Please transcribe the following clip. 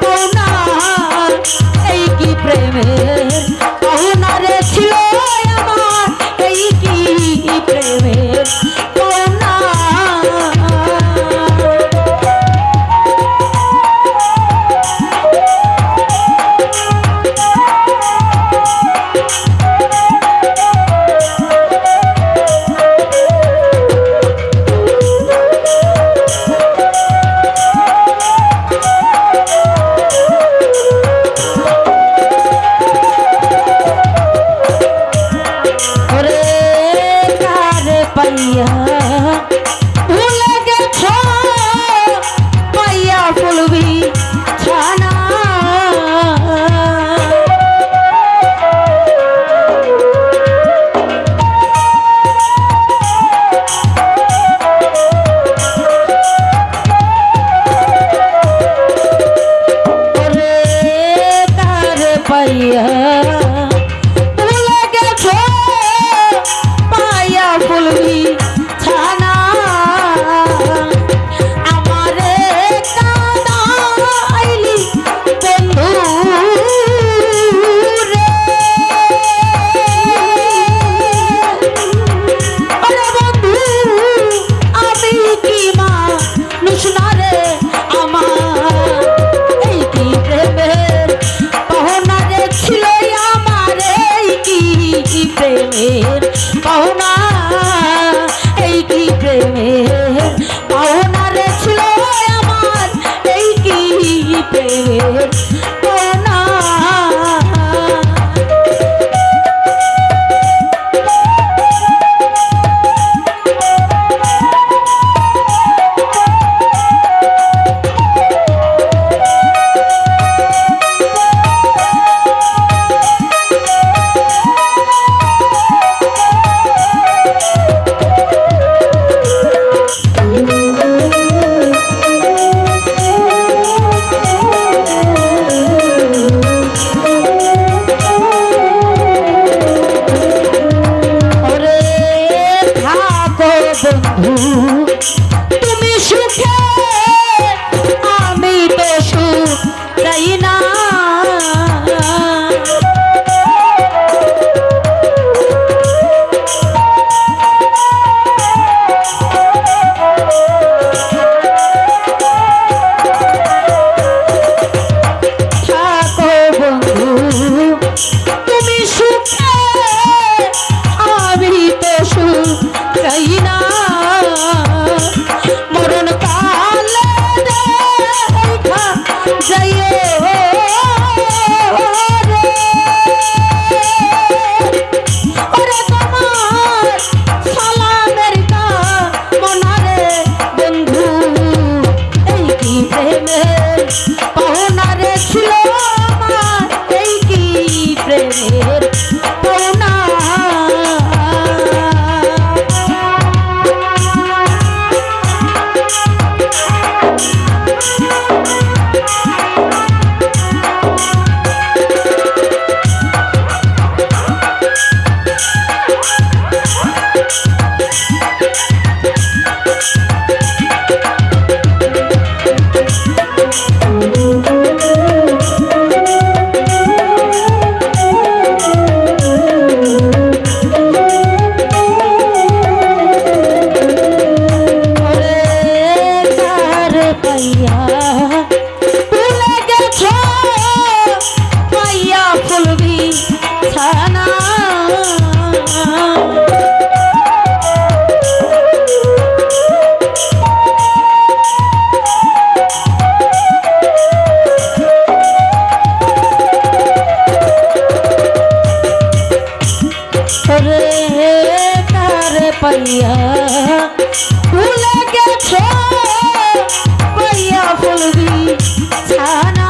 প্রেমের এই কি প্রেমের Yeah. ভুলে গেছো পাইয়া ফুলবি ছানা।